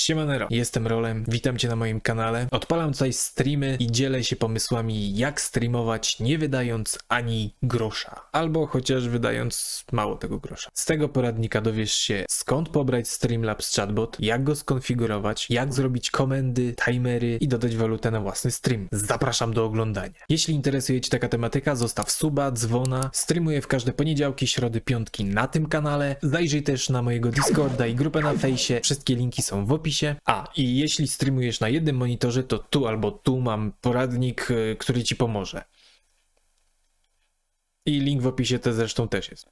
Siemanero, jestem Rolem, witam cię na moim kanale. Odpalam tutaj streamy i dzielę się pomysłami jak streamować nie wydając ani grosza. Albo chociaż wydając mało tego grosza. Z tego poradnika dowiesz się skąd pobrać Streamlabs Chatbot, jak go skonfigurować, jak zrobić komendy, timery i dodać walutę na własny stream. Zapraszam do oglądania. Jeśli interesuje cię taka tematyka, zostaw suba, dzwona. Streamuję w każde poniedziałki, środy, piątki na tym kanale. Zajrzyj też na mojego Discorda i grupę na fejsie. Wszystkie linki są w opisie. A, i jeśli streamujesz na jednym monitorze, to tu albo tu mam poradnik, y, który ci pomoże. I link w opisie to zresztą też jest.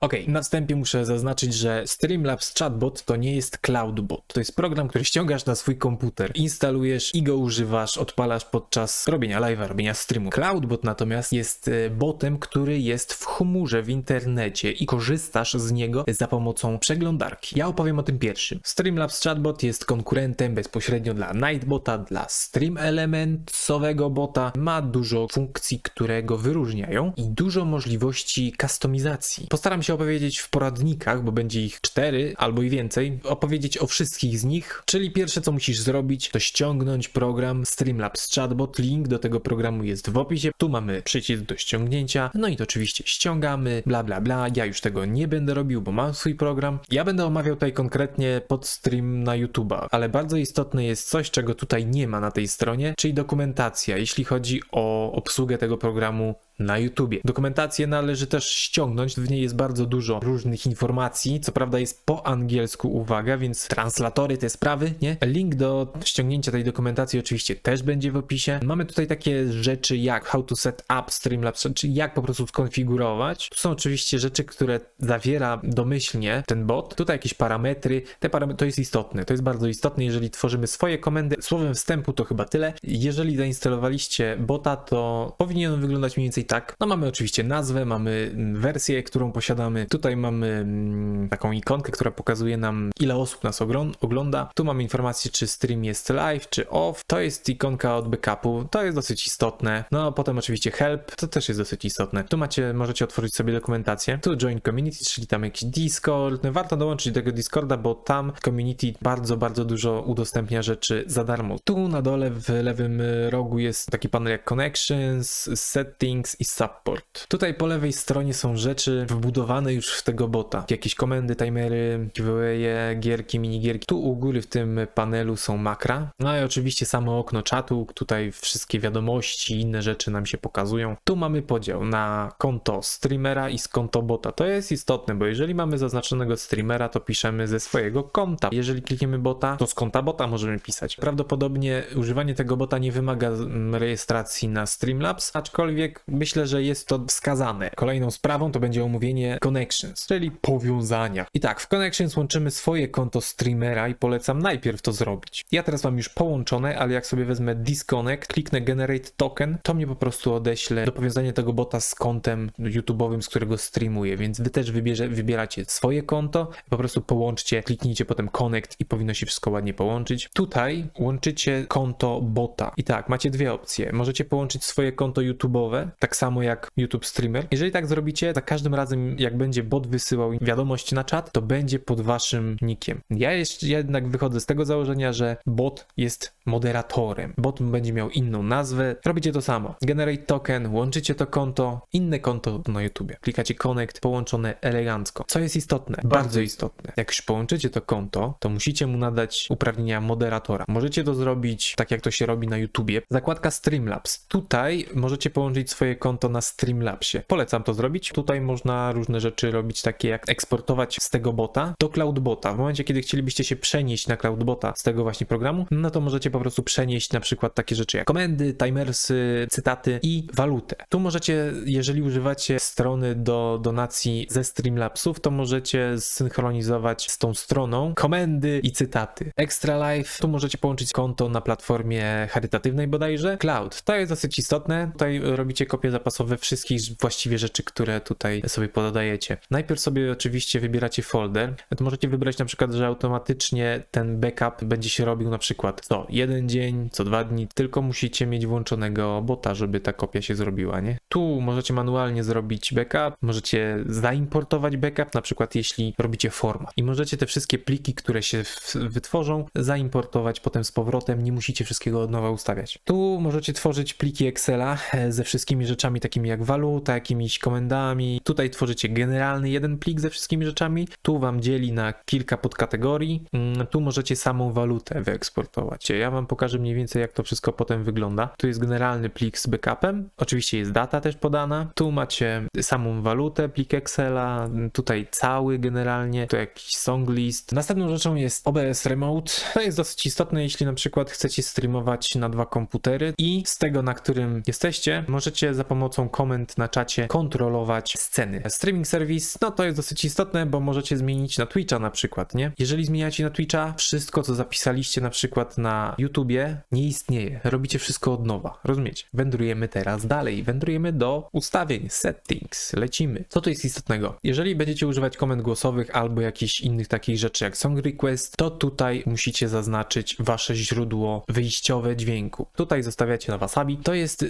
Okej, na wstępie muszę zaznaczyć, że Streamlabs Chatbot to nie jest Cloudbot. To jest program, który ściągasz na swój komputer, instalujesz i go używasz, odpalasz podczas robienia live'a, robienia streamu. Cloudbot natomiast jest e, botem, który jest w chmurze w internecie i korzystasz z niego za pomocą przeglądarki. Ja opowiem o tym pierwszym. Streamlabs Chatbot jest konkurentem bezpośrednio dla Nightbota, dla Stream Elementsowego bota. Ma dużo funkcji, które go wyróżniają i dużo możliwości kustomizacji. Postaram się opowiedzieć w poradnikach, bo będzie ich cztery albo i więcej, opowiedzieć o wszystkich z nich. Czyli pierwsze co musisz zrobić, to ściągnąć program Streamlabs Chatbot. Link do tego programu jest w opisie. Tu mamy przycisk do ściągnięcia. No i to oczywiście ściągamy, bla bla bla. Ja już tego nie będę robił, bo mam swój program. Ja będę omawiał tutaj konkretnie pod stream na YouTube'a, ale bardzo istotne jest coś, czego tutaj nie ma na tej stronie, czyli dokumentacja, jeśli chodzi o obsługę tego programu na YouTubie. Dokumentację należy też ściągnąć, w niej jest bardzo dużo różnych informacji, co prawda jest po angielsku, uwaga, więc translatory, te sprawy, nie? Link do ściągnięcia tej dokumentacji oczywiście też będzie w opisie. Mamy tutaj takie rzeczy jak how to set up Streamlabs, czyli jak po prostu skonfigurować. Tu są oczywiście rzeczy, które zawiera domyślnie ten bot. Tutaj jakieś parametry, te parametry, to jest istotne, to jest bardzo istotne, jeżeli tworzymy swoje komendy. Słowem wstępu to chyba tyle. Jeżeli zainstalowaliście bota, to powinien on wyglądać mniej więcej tak. No mamy oczywiście nazwę, mamy mm, wersję, którą posiadamy. Tutaj mamy mm, taką ikonkę, która pokazuje nam ile osób nas ogląda. Tu mamy informację, czy stream jest live, czy off. To jest ikonka od backupu, to jest dosyć istotne. No potem oczywiście help, to też jest dosyć istotne. Tu macie, możecie otworzyć sobie dokumentację. Tu join community, czyli tam jakiś Discord. No, warto dołączyć do tego Discorda, bo tam community bardzo, bardzo dużo udostępnia rzeczy za darmo. Tu na dole w lewym y, rogu jest taki panel jak connections, settings i support. Tutaj po lewej stronie są rzeczy wbudowane już w tego bota. Jakieś komendy, timery, giveawaye, gierki, minigierki. Tu u góry w tym panelu są makra. No i oczywiście samo okno czatu. Tutaj wszystkie wiadomości, inne rzeczy nam się pokazują. Tu mamy podział na konto streamera i z konto bota. To jest istotne, bo jeżeli mamy zaznaczonego streamera, to piszemy ze swojego konta. Jeżeli klikniemy bota, to z konta bota możemy pisać. Prawdopodobnie używanie tego bota nie wymaga rejestracji na Streamlabs, aczkolwiek myślę, że jest to wskazane. Kolejną sprawą to będzie omówienie connections, czyli powiązania. I tak, w connections łączymy swoje konto streamera i polecam najpierw to zrobić. Ja teraz mam już połączone, ale jak sobie wezmę disconnect, kliknę generate token, to mnie po prostu odeślę do powiązania tego bota z kontem YouTube'owym, z którego streamuję, więc wy też wybierze, wybieracie swoje konto, po prostu połączcie, kliknijcie potem connect i powinno się wszystko ładnie połączyć. Tutaj łączycie konto bota. I tak, macie dwie opcje. Możecie połączyć swoje konto YouTube'owe, tak samo jak YouTube Streamer. Jeżeli tak zrobicie, za każdym razem jak będzie bot wysyłał wiadomość na czat, to będzie pod waszym nickiem. Ja jeszcze jednak wychodzę z tego założenia, że bot jest moderatorem. Bot będzie miał inną nazwę. Robicie to samo. Generate token, łączycie to konto, inne konto na YouTubie. Klikacie connect, połączone elegancko. Co jest istotne? Bardzo istotne. Jak już połączycie to konto, to musicie mu nadać uprawnienia moderatora. Możecie to zrobić tak jak to się robi na YouTubie. Zakładka Streamlabs. Tutaj możecie połączyć swoje konto na Streamlabsie. Polecam to zrobić. Tutaj można różne rzeczy robić, takie jak eksportować z tego bota do Cloudbota. W momencie, kiedy chcielibyście się przenieść na Cloudbota z tego właśnie programu, no to możecie po prostu przenieść na przykład takie rzeczy jak komendy, timersy, cytaty i walutę. Tu możecie, jeżeli używacie strony do donacji ze Streamlabsów, to możecie zsynchronizować z tą stroną komendy i cytaty. Extra Life, tu możecie połączyć konto na platformie charytatywnej bodajże. Cloud, to jest dosyć istotne. Tutaj robicie kopię zapasowe wszystkich właściwie rzeczy, które tutaj sobie podajecie. Najpierw sobie oczywiście wybieracie folder. To możecie wybrać na przykład, że automatycznie ten backup będzie się robił na przykład co jeden dzień, co dwa dni, tylko musicie mieć włączonego bota, żeby ta kopia się zrobiła, nie? Tu możecie manualnie zrobić backup, możecie zaimportować backup, na przykład jeśli robicie format. I możecie te wszystkie pliki, które się wytworzą, zaimportować potem z powrotem, nie musicie wszystkiego od nowa ustawiać. Tu możecie tworzyć pliki Excela e, ze wszystkimi rzeczami takimi jak waluta, jakimiś komendami. Tutaj tworzycie generalny jeden plik ze wszystkimi rzeczami. Tu wam dzieli na kilka podkategorii. Mm, Tu możecie samą walutę wyeksportować. Ja wam pokażę mniej więcej jak to wszystko potem wygląda. Tu jest generalny plik z backupem. Oczywiście jest data też podana. Tu macie samą walutę, plik Excela. Tutaj cały generalnie. Tu jakiś song list. Następną rzeczą jest OBS Remote. To jest dosyć istotne, jeśli na przykład chcecie streamować na dwa komputery i z tego, na którym jesteście, możecie za pomocą komend na czacie kontrolować sceny. Streaming service, no to jest dosyć istotne, bo możecie zmienić na Twitcha na przykład, nie? Jeżeli zmieniacie na Twitcha, wszystko co zapisaliście na przykład na YouTubie nie istnieje. Robicie wszystko od nowa, rozumiecie? Wędrujemy teraz dalej, wędrujemy do ustawień, settings, lecimy. Co tu jest istotnego? Jeżeli będziecie używać komend głosowych albo jakichś innych takich rzeczy jak song request, to tutaj musicie zaznaczyć wasze źródło wyjściowe dźwięku. Tutaj zostawiacie na wasabi. To jest e,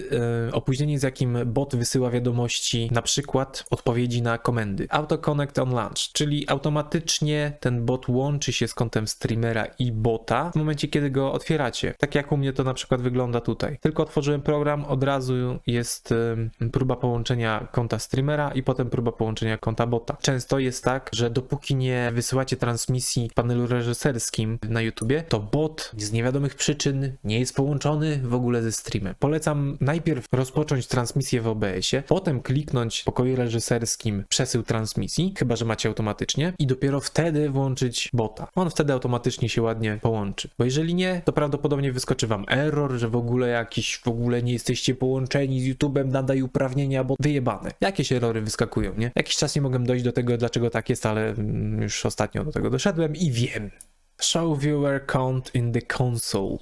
opóźnienie, z jakim bot wysyła wiadomości, na przykład odpowiedzi na komendy. Auto connect on launch, czyli automatycznie ten bot łączy się z kontem streamera i bota w momencie, kiedy go otwieracie. Tak jak u mnie to na przykład wygląda tutaj. Tylko otworzyłem program, od razu jest próba połączenia konta streamera i potem próba połączenia konta bota. Często jest tak, że dopóki nie wysyłacie transmisji w panelu reżyserskim na YouTubie, to bot z niewiadomych przyczyn nie jest połączony w ogóle ze streamem. Polecam najpierw rozpocząć transmisję w OBS-ie, potem kliknąć w pokoju reżyserskim przesył transmisji, chyba że macie automatycznie, i dopiero wtedy włączyć bota. On wtedy automatycznie się ładnie połączy. Bo jeżeli nie, to prawdopodobnie wyskoczy wam error, że w ogóle jakiś, w ogóle nie jesteście połączeni z YouTube'em, nadaj uprawnienia, bo wyjebane. Jakieś errory wyskakują, nie? Jakiś czas nie mogłem dojść do tego, dlaczego tak jest, ale mm, już ostatnio do tego doszedłem i wiem. Show viewer count in the console.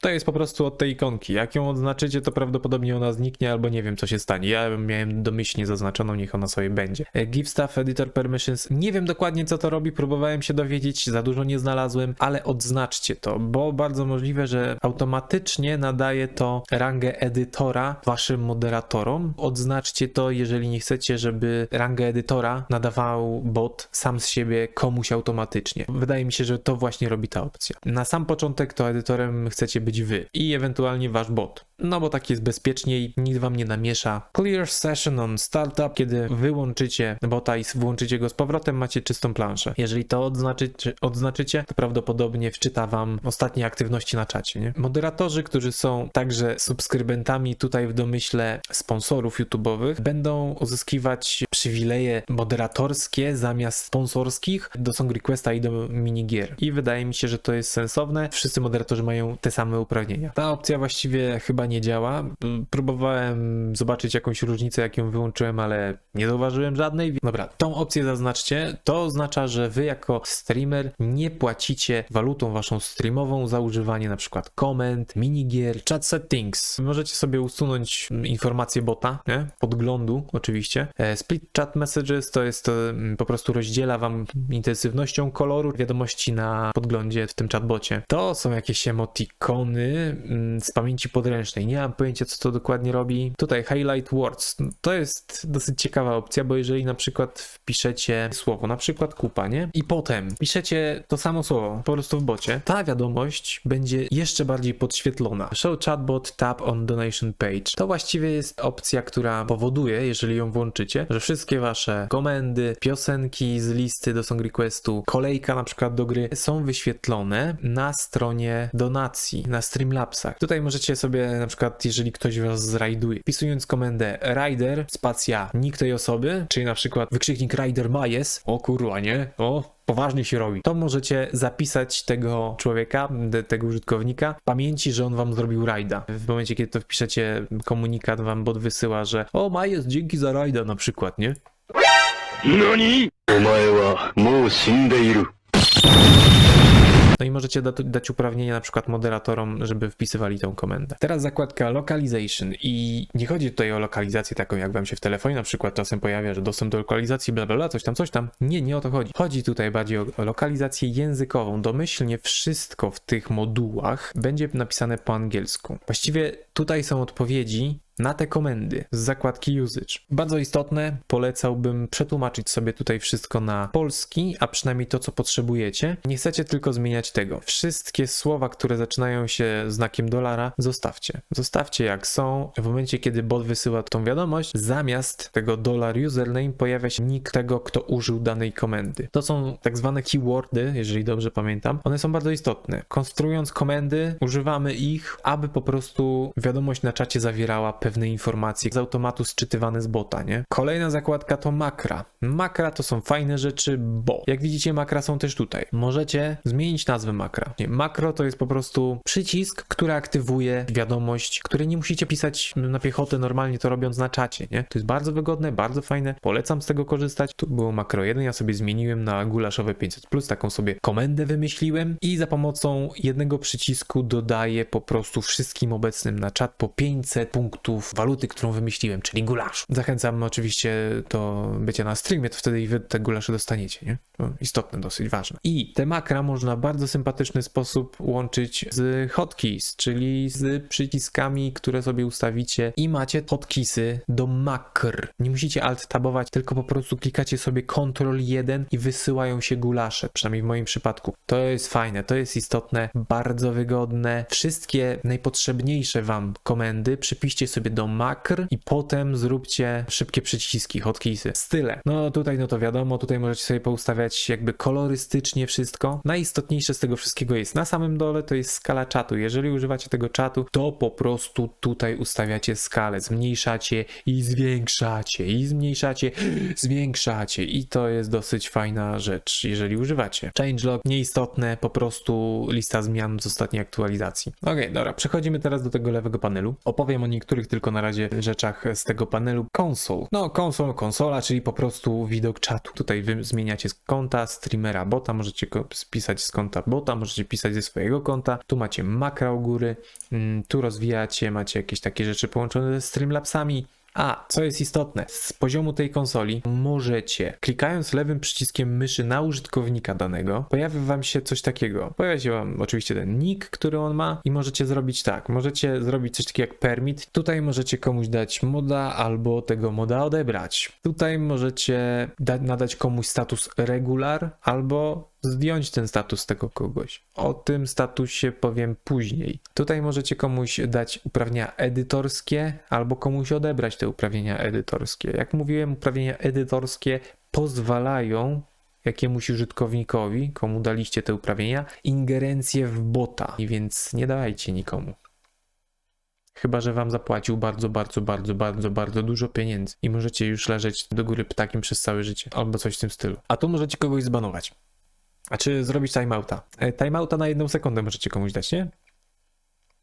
To jest po prostu od tej ikonki. Jak ją odznaczycie, to prawdopodobnie ona zniknie, albo nie wiem, co się stanie. Ja miałem domyślnie zaznaczoną, niech ona sobie będzie. E, Give Staff Editor Permissions. Nie wiem dokładnie, co to robi, próbowałem się dowiedzieć, za dużo nie znalazłem, ale odznaczcie to, bo bardzo możliwe, że automatycznie nadaje to rangę edytora waszym moderatorom. Odznaczcie to, jeżeli nie chcecie, żeby rangę edytora nadawał bot sam z siebie komuś automatycznie. Wydaje mi się, że to właśnie robi ta opcja. Na sam początek to edytorem chcecie być wy i ewentualnie wasz bot. No bo tak jest bezpieczniej, nikt wam nie namiesza. Clear session on startup, kiedy wyłączycie bota i włączycie go z powrotem, macie czystą planszę. Jeżeli to odznaczycie, odznaczycie to prawdopodobnie wczyta wam ostatnie aktywności na czacie. Nie? Moderatorzy, którzy są także subskrybentami tutaj w domyśle sponsorów YouTube'owych, będą uzyskiwać przywileje moderatorskie zamiast sponsorskich do Song Requesta i do minigier. I wydaje mi się, że to jest sensowne. Wszyscy moderatorzy mają te same uprawnienia. Ta opcja właściwie chyba nie działa. Próbowałem zobaczyć jakąś różnicę, jak ją wyłączyłem, ale nie zauważyłem żadnej. Dobra, tą opcję zaznaczcie. To oznacza, że wy jako streamer nie płacicie walutą waszą streamową za używanie na przykład komend, minigier, chat settings. Możecie sobie usunąć mm, informacje bota, nie? podglądu oczywiście. E, Split chat messages to jest mm, po prostu rozdziela wam intensywnością koloru wiadomości na podglądzie w tym chatbocie. To są jakieś emotikony mm, z pamięci podręcznej. Nie mam pojęcia, co to dokładnie robi. Tutaj highlight words. To jest dosyć ciekawa opcja, bo jeżeli na przykład wpiszecie słowo, na przykład kupa, nie? I potem piszecie to samo słowo po prostu w bocie, ta wiadomość będzie jeszcze bardziej podświetlona. Show chatbot tap on donation page. To właściwie jest opcja, która powoduje, jeżeli ją włączycie, że wszystkie wasze komendy, piosenki z listy do song requestu, kolejka na przykład do gry są wyświetlone na stronie donacji, na Streamlabsach. Tutaj możecie sobie na przykład, jeżeli ktoś was zrajduje, wpisując komendę rider, spacja, nick tej osoby, czyli na przykład wykrzyknik rider majes, o kurwa nie, o poważnie się robi, to możecie zapisać tego człowieka, tego użytkownika w pamięci, że on wam zrobił rajda. W momencie, kiedy to wpiszecie, komunikat wam bot wysyła, że o, Majes, dzięki za rajda na przykład, nie? NANI? Omae wa mou shindeiru. No i możecie da, dać uprawnienia na przykład moderatorom, żeby wpisywali tą komendę. Teraz zakładka localization i nie chodzi tutaj o lokalizację taką, jak wam się w telefonie na przykład czasem pojawia, że dostęp do lokalizacji, bla bla bla, coś tam, coś tam. Nie, nie o to chodzi. Chodzi tutaj bardziej o, o lokalizację językową. Domyślnie wszystko w tych modułach będzie napisane po angielsku. Właściwie tutaj są odpowiedzi na te komendy z zakładki usage. Bardzo istotne, polecałbym przetłumaczyć sobie tutaj wszystko na polski, a przynajmniej to, co potrzebujecie. Nie chcecie tylko zmieniać tego. Wszystkie słowa, które zaczynają się znakiem dolara, zostawcie. Zostawcie jak są. W momencie, kiedy bot wysyła tą wiadomość, zamiast tego dollar username pojawia się nick tego, kto użył danej komendy. To są tak zwane keywordy, jeżeli dobrze pamiętam. One są bardzo istotne. Konstruując komendy, używamy ich, aby po prostu wiadomość na czacie zawierała pewne informacje z automatu sczytywane z bota, nie? Kolejna zakładka to makra. Makra to są fajne rzeczy, bo jak widzicie makra są też tutaj. Możecie zmienić nazwę makra. Nie, makro to jest po prostu przycisk, który aktywuje wiadomość, której nie musicie pisać na piechotę normalnie to robiąc na czacie, nie? To jest bardzo wygodne, bardzo fajne. Polecam z tego korzystać. Tu było makro 1, ja sobie zmieniłem na gulaszowe 500+, taką sobie komendę wymyśliłem i za pomocą jednego przycisku dodaję po prostu wszystkim obecnym na czat po 500 punktów waluty, którą wymyśliłem, czyli gulasz. Zachęcam oczywiście do bycia na streamie, to wtedy i wy te gulasze dostaniecie, nie? To istotne, dosyć ważne. I te makra można w bardzo sympatyczny sposób łączyć z hotkeys, czyli z przyciskami, które sobie ustawicie i macie hotkeysy do makr. Nie musicie alt tabować, tylko po prostu klikacie sobie Ctrl 1 i wysyłają się gulasze, przynajmniej w moim przypadku. To jest fajne, to jest istotne, bardzo wygodne. Wszystkie najpotrzebniejsze wam komendy przypiszcie sobie do makr i potem zróbcie szybkie przyciski, hotkeysy. Style. No tutaj no to wiadomo, tutaj możecie sobie poustawiać jakby kolorystycznie wszystko. Najistotniejsze z tego wszystkiego jest na samym dole, to jest skala czatu. Jeżeli używacie tego czatu, to po prostu tutaj ustawiacie skalę, zmniejszacie i zwiększacie, i zmniejszacie, zwiększacie i to jest dosyć fajna rzecz, jeżeli używacie. Changelog nieistotne, po prostu lista zmian z ostatniej aktualizacji. Okej, dobra, przechodzimy teraz do tego lewego panelu. Opowiem o niektórych tylko na razie rzeczach z tego panelu. Console. No, console, konsola, czyli po prostu widok czatu. Tutaj wy zmieniacie z konta streamera bota, możecie go spisać z konta bota, możecie pisać ze swojego konta. Tu macie makra u góry, mm, tu rozwijacie, macie jakieś takie rzeczy połączone ze Streamlabsami. A, co jest istotne, z poziomu tej konsoli możecie, klikając lewym przyciskiem myszy na użytkownika danego, pojawi wam się coś takiego. Pojawia się wam oczywiście ten nick, który on ma i możecie zrobić tak, możecie zrobić coś takiego jak permit. Tutaj możecie komuś dać moda albo tego moda odebrać. Tutaj możecie da- nadać komuś status regular albo zdjąć ten status tego kogoś. O tym statusie powiem później. Tutaj możecie komuś dać uprawnienia edytorskie albo komuś odebrać te uprawnienia edytorskie. Jak mówiłem, uprawnienia edytorskie pozwalają jakiemuś użytkownikowi, komu daliście te uprawnienia, ingerencję w bota, I więc nie dawajcie nikomu. Chyba, że wam zapłacił bardzo, bardzo, bardzo, bardzo, bardzo dużo pieniędzy i możecie już leżeć do góry ptakiem przez całe życie, albo coś w tym stylu. A tu możecie kogoś zbanować. A czy zrobić timeouta? E, Timeouta na jedną sekundę możecie komuś dać, nie?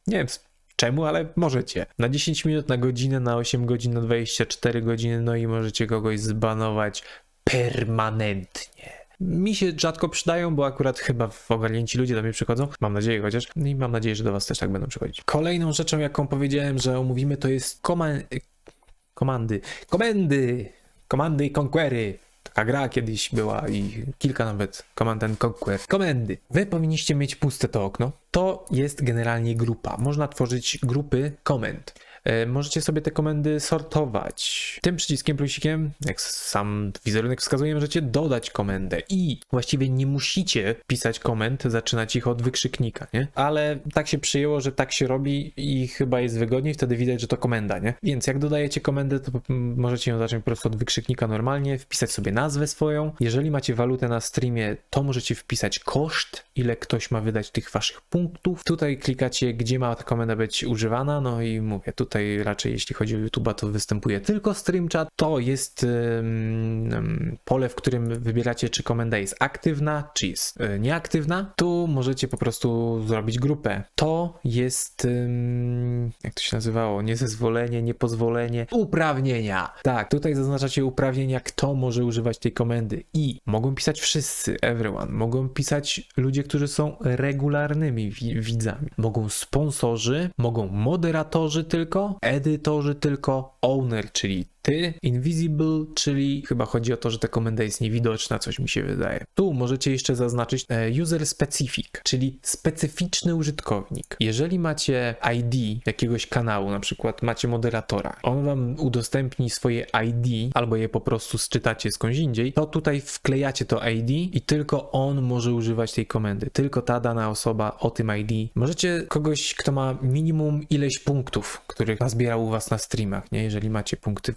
Nie wiem czemu, ale możecie. Na 10 minut, na godzinę, na 8 godzin, na 24 godziny, no i możecie kogoś zbanować permanentnie. Mi się rzadko przydają, bo akurat chyba w ogarnięci ludzie do mnie przychodzą. Mam nadzieję chociaż. No I mam nadzieję, że do was też tak będą przychodzić. Kolejną rzeczą, jaką powiedziałem, że omówimy, to jest koma- komandy. Komendy! Komandy i conquery. Taka gra kiedyś była i kilka nawet Command and Conquer. Komendy. Wy powinniście mieć puste to okno. To jest generalnie grupa. Można tworzyć grupy komend. E, Możecie sobie te komendy sortować. Tym przyciskiem plusikiem, jak sam wizerunek wskazuje, możecie dodać komendę i właściwie nie musicie pisać komend, zaczynać ich od wykrzyknika, nie? Ale tak się przyjęło, że tak się robi i chyba jest wygodniej, wtedy widać, że to komenda, nie? Więc jak dodajecie komendę, to możecie ją zacząć po prostu od wykrzyknika normalnie, wpisać sobie nazwę swoją. Jeżeli macie walutę na streamie, to możecie wpisać koszt, ile ktoś ma wydać tych waszych punktów. Tutaj klikacie, gdzie ma ta komenda być używana, no i mówię, tutaj tutaj raczej jeśli chodzi o YouTube'a, to występuje tylko stream chat. To jest ym, pole, w którym wybieracie, czy komenda jest aktywna, czy jest y, nieaktywna. Tu możecie po prostu zrobić grupę. To jest, ym, jak to się nazywało, niezezwolenie, niepozwolenie, uprawnienia. Tak, tutaj zaznaczacie uprawnienia, kto może używać tej komendy. I mogą pisać wszyscy, everyone. Mogą pisać ludzie, którzy są regularnymi wi- widzami. Mogą sponsorzy, mogą moderatorzy tylko, edytorzy tylko, owner, czyli ty, invisible, czyli chyba chodzi o to, że ta komenda jest niewidoczna, coś mi się wydaje. Tu możecie jeszcze zaznaczyć e, user specific, czyli specyficzny użytkownik. Jeżeli macie ID jakiegoś kanału, na przykład macie moderatora, on wam udostępni swoje ID albo je po prostu sczytacie skądś indziej, to tutaj wklejacie to ID i tylko on może używać tej komendy. Tylko ta dana osoba o tym ID. Możecie kogoś, kto ma minimum ileś punktów, których nazbierał u was na streamach, nie? Jeżeli macie punkty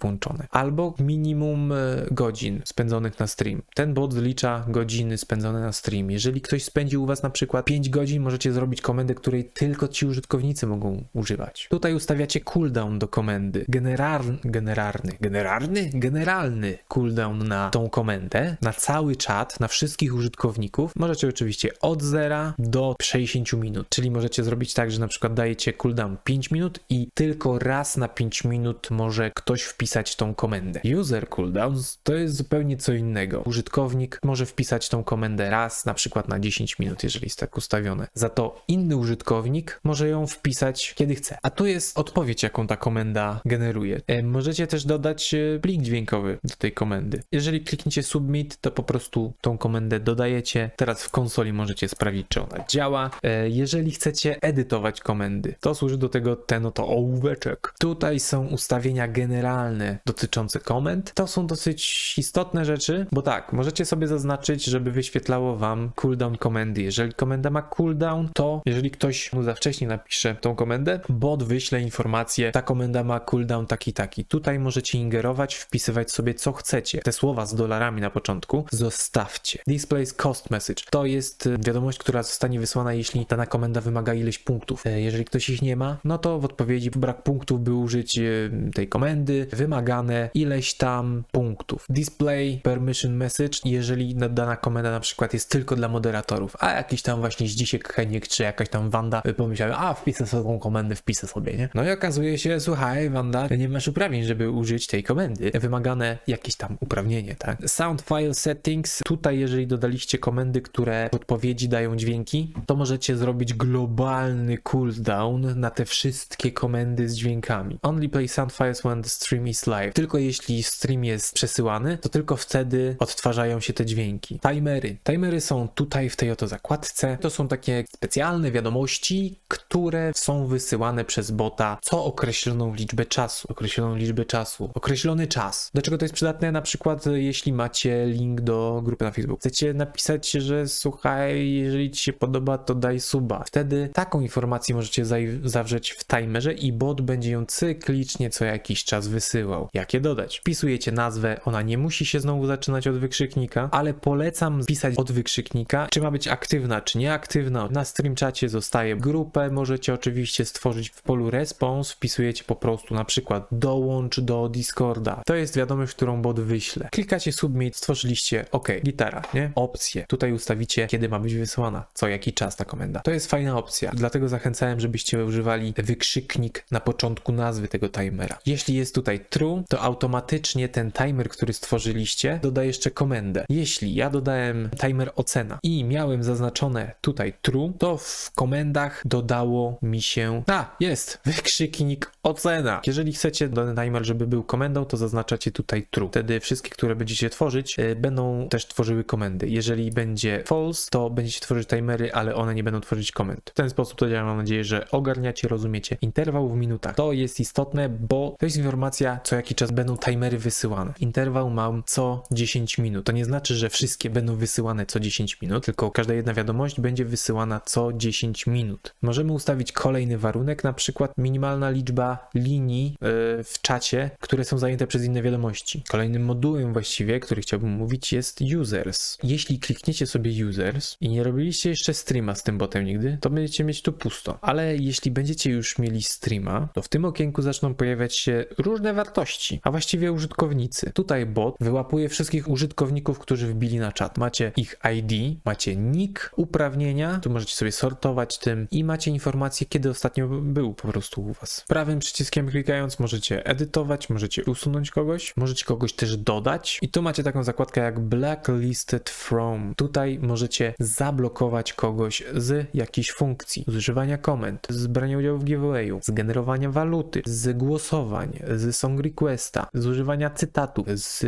Albo minimum e, godzin spędzonych na stream. Ten bot zlicza godziny spędzone na stream. Jeżeli ktoś spędził u was na przykład 5 godzin, możecie zrobić komendę, której tylko ci użytkownicy mogą używać. Tutaj ustawiacie cooldown do komendy. Generarny, generalny, generalny, generalny cooldown na tą komendę, na cały czat, na wszystkich użytkowników. Możecie oczywiście od 0 do 60 minut, czyli możecie zrobić tak, że na przykład dajecie cooldown 5 minut i tylko raz na 5 minut może ktoś wpisać tą komendę. User cooldowns to jest zupełnie co innego. Użytkownik może wpisać tą komendę raz, na przykład na 10 minut, jeżeli jest tak ustawione. Za to inny użytkownik może ją wpisać kiedy chce. A tu jest odpowiedź, jaką ta komenda generuje. E, Możecie też dodać e, plik dźwiękowy do tej komendy. Jeżeli klikniecie submit, to po prostu tą komendę dodajecie. Teraz w konsoli możecie sprawdzić, czy ona działa. E, Jeżeli chcecie edytować komendy, to służy do tego ten oto ołóweczek. Tutaj są ustawienia generalne dotyczące komend. To są dosyć istotne rzeczy, bo tak, możecie sobie zaznaczyć, żeby wyświetlało wam cooldown komendy. Jeżeli komenda ma cooldown, to jeżeli ktoś mu za wcześnie napisze tą komendę, bot wyśle informację, ta komenda ma cooldown taki taki. Tutaj możecie ingerować, wpisywać sobie co chcecie. Te słowa z dolarami na początku zostawcie. Displays cost message. To jest y, wiadomość, która zostanie wysłana, jeśli dana komenda wymaga ileś punktów. E, Jeżeli ktoś ich nie ma, no to w odpowiedzi brak punktów, by użyć y, tej komendy, wymagane ileś tam punktów. Display permission message, jeżeli na- dana komenda na przykład jest tylko dla moderatorów, a jakiś tam właśnie Zdzisiek Heniek czy jakaś tam Wanda pomyślały, a wpiszę sobie tą komendę, wpiszę sobie, nie? No i okazuje się, słuchaj Wanda, nie masz uprawnień, żeby użyć tej komendy. Wymagane jakieś tam uprawnienie, tak? Sound file settings, tutaj jeżeli dodaliście komendy, które w odpowiedzi dają dźwięki, to możecie zrobić globalny cooldown na te wszystkie komendy z dźwiękami. Only play sound files when the stream is live. Tylko jeśli stream jest przesyłany, to tylko wtedy odtwarzają się te dźwięki. Timery. Timery są tutaj w tej oto zakładce. To są takie specjalne wiadomości, które są wysyłane przez bota co określoną liczbę czasu. Określoną liczbę czasu. Określony czas. Do czego to jest przydatne? Na przykład, jeśli macie link do grupy na Facebook. Chcecie napisać, że słuchaj, jeżeli ci się podoba, to daj suba. Wtedy taką informację możecie zawrzeć w timerze i bot będzie ją cyklicznie co jakiś czas wysyłał. Jak je dodać? Wpisujecie nazwę, ona nie musi się znowu zaczynać od wykrzyknika, ale polecam pisać od wykrzyknika, czy ma być aktywna, czy nieaktywna. Na stream czacie zostaje grupę, możecie oczywiście stworzyć w polu response, wpisujecie po prostu na przykład dołącz do Discorda. To jest wiadomość, którą bot wyśle. Klikacie submit, stworzyliście OK, gitara, nie? Opcje. Tutaj ustawicie, kiedy ma być wysłana, co jaki czas ta komenda. To jest fajna opcja, dlatego zachęcałem, żebyście używali wykrzyknik na początku nazwy tego timera. Jeśli jest tutaj true, to automatycznie ten timer, który stworzyliście, doda jeszcze komendę. Jeśli ja dodałem timer ocena i miałem zaznaczone tutaj true, to w komendach dodało mi się. A, jest! Wykrzyknik ocena. Jeżeli chcecie dany timer, żeby był komendą, to zaznaczacie tutaj true. Wtedy wszystkie, które będziecie tworzyć, y, będą też tworzyły komendy. Jeżeli będzie false, to będziecie tworzyć timery, ale one nie będą tworzyć komend. W ten sposób to działa. Mam nadzieję, że ogarniacie, rozumiecie interwał w minutach. To jest istotne, bo to jest informacja co jaki czas będą timery wysyłane. Interwał mam co 10 minut. To nie znaczy, że wszystkie będą wysyłane co 10 minut, tylko każda jedna wiadomość będzie wysyłana co 10 minut. Możemy ustawić kolejny warunek, na przykład minimalna liczba linii yy, w czacie, które są zajęte przez inne wiadomości. Kolejnym modułem właściwie, który chciałbym mówić jest users. Jeśli klikniecie sobie users i nie robiliście jeszcze streama z tym botem nigdy, to będziecie mieć tu pusto. Ale jeśli będziecie już mieli streama, to w tym okienku zaczną pojawiać się różne wartości, a właściwie użytkownicy. Tutaj bot wyłapuje wszystkich użytkowników, którzy wbili na czat. Macie ich ID, macie nick, uprawnienia, tu możecie sobie sortować tym i macie informacje, kiedy ostatnio był po prostu u was. Prawym przyciskiem klikając możecie edytować, możecie usunąć kogoś, możecie kogoś też dodać i tu macie taką zakładkę jak blacklisted from. Tutaj możecie zablokować kogoś z jakiejś funkcji, z używania komend, z brania udziału w giveawayu, z generowania waluty, z głosowań, z song z używania cytatów, z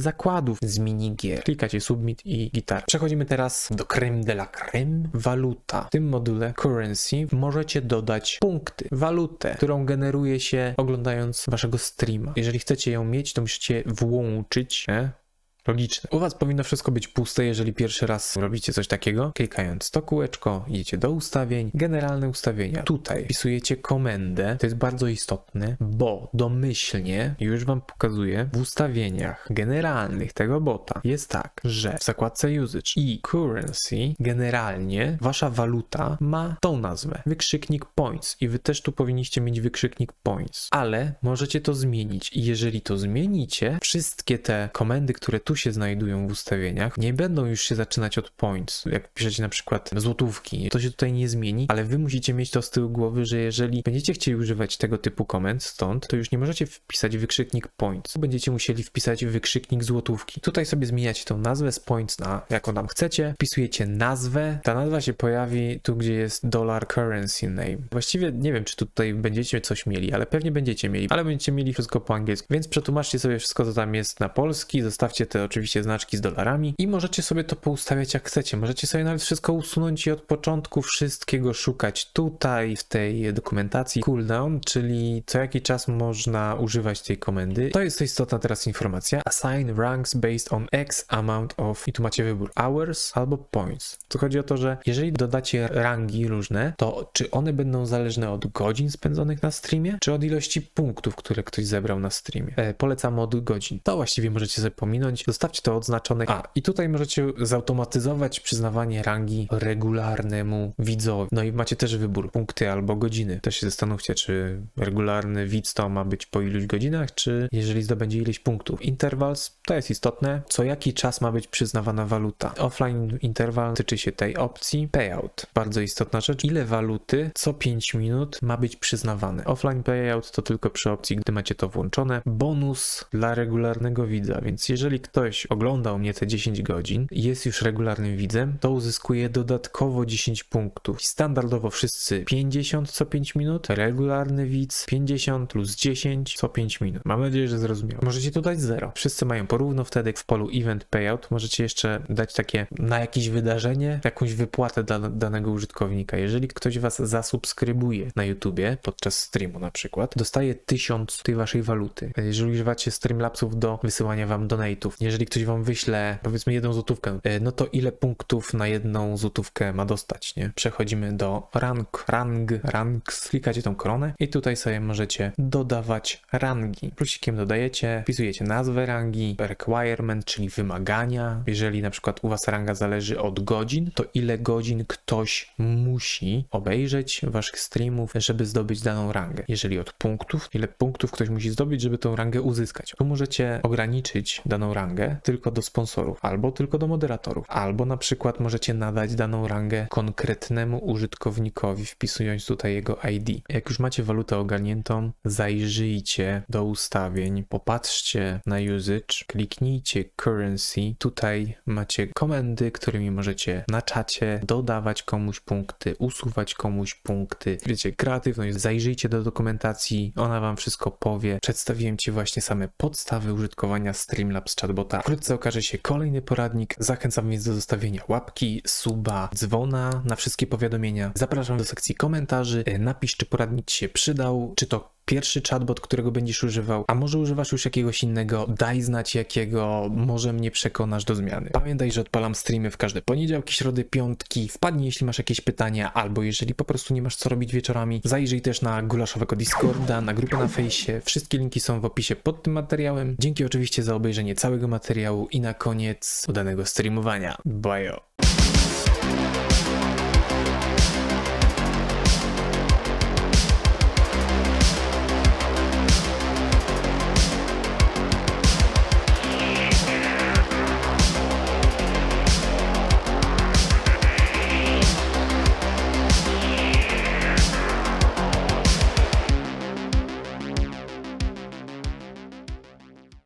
zakładów, z minigier. Klikacie submit i gitar. Przechodzimy teraz do creme de la creme, waluta. W tym module currency możecie dodać punkty, walutę, którą generuje się oglądając waszego streama. Jeżeli chcecie ją mieć, to musicie włączyć nie? Logiczne. U Was powinno wszystko być puste, jeżeli pierwszy raz robicie coś takiego. Klikając to kółeczko, idziecie do ustawień, generalne ustawienia. Tutaj wpisujecie komendę, to jest bardzo istotne, bo domyślnie, już Wam pokazuję, w ustawieniach generalnych tego bota jest tak, że w zakładce usage i currency generalnie Wasza waluta ma tą nazwę, wykrzyknik points i Wy też tu powinniście mieć wykrzyknik points, ale możecie to zmienić i jeżeli to zmienicie, wszystkie te komendy, które tu się znajdują w ustawieniach, nie będą już się zaczynać od points. Jak piszecie na przykład złotówki, to się tutaj nie zmieni, ale wy musicie mieć to z tyłu głowy, że jeżeli będziecie chcieli używać tego typu komend stąd, to już nie możecie wpisać wykrzyknik points. Będziecie musieli wpisać wykrzyknik złotówki. Tutaj sobie zmieniacie tą nazwę z points na jaką tam chcecie, wpisujecie nazwę, ta nazwa się pojawi tu, gdzie jest dollar currency name. Właściwie nie wiem, czy tutaj będziecie coś mieli, ale pewnie będziecie mieli, ale będziecie mieli wszystko po angielsku, więc przetłumaczcie sobie wszystko, co tam jest na polski, zostawcie te oczywiście znaczki z dolarami i możecie sobie to poustawiać jak chcecie. Możecie sobie nawet wszystko usunąć i od początku wszystkiego szukać tutaj w tej dokumentacji cooldown, czyli co jaki czas można używać tej komendy. To jest istotna teraz informacja. Assign ranks based on X amount of i tu macie wybór hours albo points. To chodzi o to, że jeżeli dodacie rangi różne, to czy one będą zależne od godzin spędzonych na streamie, czy od ilości punktów, które ktoś zebrał na streamie. E, polecam od godzin. To właściwie możecie sobie pominąć. Zostawcie to odznaczone. A, i tutaj możecie zautomatyzować przyznawanie rangi regularnemu widzowi. No i macie też wybór, punkty albo godziny. Też się zastanówcie, czy regularny widz to ma być po iluś godzinach, czy jeżeli zdobędzie ileś punktów. Intervals to jest istotne. Co jaki czas ma być przyznawana waluta. Offline interval tyczy się tej opcji. Payout, bardzo istotna rzecz. Ile waluty co 5 minut ma być przyznawane. Offline payout to tylko przy opcji, gdy macie to włączone. Bonus dla regularnego widza, więc jeżeli ktoś oglądał mnie te 10 godzin i jest już regularnym widzem, to uzyskuje dodatkowo 10 punktów. Standardowo wszyscy 50 co 5 minut, regularny widz 50 plus 10 co 5 minut. Mam nadzieję, że zrozumiał. Możecie tu dać 0. Wszyscy mają porówno wtedy w polu event payout. Możecie jeszcze dać takie na jakieś wydarzenie, jakąś wypłatę dla danego użytkownika. Jeżeli ktoś was zasubskrybuje na YouTubie podczas streamu na przykład, dostaje 1000 tej waszej waluty. Jeżeli używacie Streamlabsów do wysyłania wam donate'ów, jeżeli ktoś wam wyśle powiedzmy jedną złotówkę, e, no to ile punktów na jedną złotówkę ma dostać, nie? Przechodzimy do rank, rang, ranks, klikacie tą koronę i tutaj sobie możecie dodawać rangi. Plusikiem dodajecie, wpisujecie nazwę rangi, requirement, czyli wymagania. Jeżeli na przykład u was ranga zależy od godzin, to ile godzin ktoś musi obejrzeć waszych streamów, żeby zdobyć daną rangę. Jeżeli od punktów, ile punktów ktoś musi zdobyć, żeby tą rangę uzyskać. Tu możecie ograniczyć daną rangę tylko do sponsorów, albo tylko do moderatorów, albo na przykład możecie nadać daną rangę konkretnemu użytkownikowi, wpisując tutaj jego ID. Jak już macie walutę ogarniętą, zajrzyjcie do ustawień, popatrzcie na usage, kliknijcie currency. Tutaj macie komendy, którymi możecie na czacie dodawać komuś punkty, usuwać komuś punkty. Wiecie, kreatywność, zajrzyjcie do dokumentacji, ona wam wszystko powie. Przedstawiłem ci właśnie same podstawy użytkowania Streamlabs chatbota chatbota. Wkrótce okaże się kolejny poradnik. Zachęcam więc do zostawienia łapki, suba, dzwona na wszystkie powiadomienia. Zapraszam do sekcji komentarzy. E, Napisz, czy poradnik ci się przydał, czy to pierwszy chatbot, którego będziesz używał, a może używasz już jakiegoś innego, daj znać jakiego, może mnie przekonasz do zmiany. Pamiętaj, że odpalam streamy w każde poniedziałki, środy, piątki, wpadnij jeśli masz jakieś pytania, albo jeżeli po prostu nie masz co robić wieczorami, zajrzyj też na gulaszowego Discorda, na grupę na fejsie, wszystkie linki są w opisie pod tym materiałem. Dzięki oczywiście za obejrzenie całego materiału i na koniec udanego streamowania.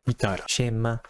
Gitara. Siema.